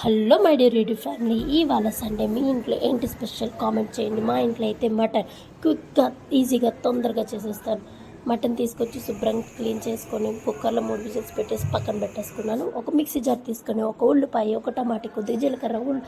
Hello my dear YouTube family. ఇవాళ Sunday మీ ఇంట్లో ఏంటి స్పెషల్? కామెంట్ చేయండి. మా ఇంట్లో అయితే మటన్ క్విక్గా ఈజీగా తొందరగా చేసేస్తాను. మటన్ తీసుకొచ్చి శుభ్రంగా క్లీన్ చేసుకొని కుక్కర్లో మూడు విజిల్స్ పెట్టేసి పక్కన పెట్టేసుకున్నాను. ఒక మిక్సీ జార్ తీసుకొని ఒక ఉల్లిపాయ ఒక టమాటా కొద్దిగా జీలకర్ర ఉల్లి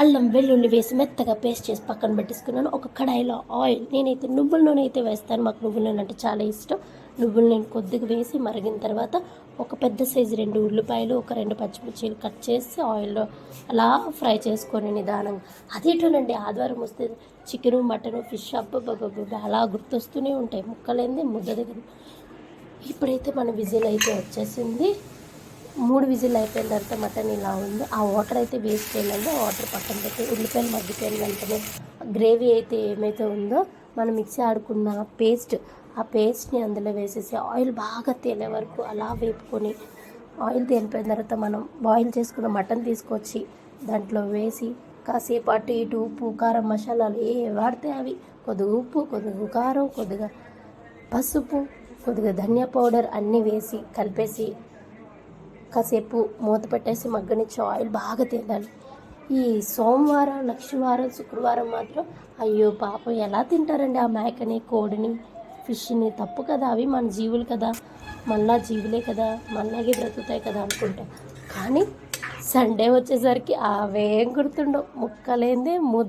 అల్లం వెల్లుల్లి వేసి మెత్తగా పేస్ట్ చేసి పక్కన పెట్టేసుకున్నాను. ఒక కడాయిలో ఆయిల్ నేనైతే నువ్వుల నూనె అయితే వేస్తాను. మాకు నువ్వుల నూనె అంటే చాలా ఇష్టం. నువ్వులు నేను కొద్దిగా వేసి మరిగిన తర్వాత ఒక పెద్ద సైజు రెండు ఉల్లిపాయలు ఒక రెండు పచ్చిమిర్చీలు కట్ చేసి ఆయిల్లో అలా ఫ్రై చేసుకొని నిదానంగా. అదేటోనండి ఆదివారం వస్తే చికెను మటను ఫిష్ అబ్బబ్బబ్బబ్బ అలా గుర్తొస్తూనే ఉంటాయి. ముక్కలేంది ముద్ద దగ్గర ఇప్పుడైతే మన విజిల్ అయితే వచ్చేసింది. మూడు విజిల్ అయిపోయిన తర్వాత మటన్ ఇలా ఉంది. ఆ వాటర్ అయితే వేస్ట్ చేయాలండి ఆ వాటర్ పక్కన పెట్టి ఉల్లిపాయలు మగ్గిపోయిన వెంటనే గ్రేవీ అయితే ఏమైతే ఉందో మనం మిక్సీ ఆడుకున్న పేస్ట్ ఆ పేస్ట్ని అందులో వేసేసి ఆయిల్ బాగా తేలే వరకు అలా వేపుకొని ఆయిల్ తేలిపోయిన తర్వాత మనం బాయిల్ చేసుకున్న మటన్ తీసుకొచ్చి దాంట్లో వేసి కాసేపు అటు ఇటు ఉప్పు కారం మసాలాలు ఏ వాడితే అవి కొద్దిగా ఉప్పు కొద్దిగా కారం కొద్దిగా పసుపు కొద్దిగా ధనియా పౌడర్ అన్నీ వేసి కలిపేసి కాసేపు మూత పెట్టేసి మగ్గనిచ్చి ఆయిల్ బాగా తినాలి. ఈ సోమవారం లక్ష్మీవారం శుక్రవారం మాత్రం అయ్యో పాపం ఎలా తింటారండి ఆ మేకని కోడిని? ఫిష్ని తప్పు కదా అవి మన జీవులు కదా. మళ్ళా జీవులే కదా. మళ్ళాగే బ్రతుకుతాయి కదా అనుకుంటాం. కానీ సండే వచ్చేసరికి అవేం గుర్తుండవు. ముక్కలేందే ముద్ద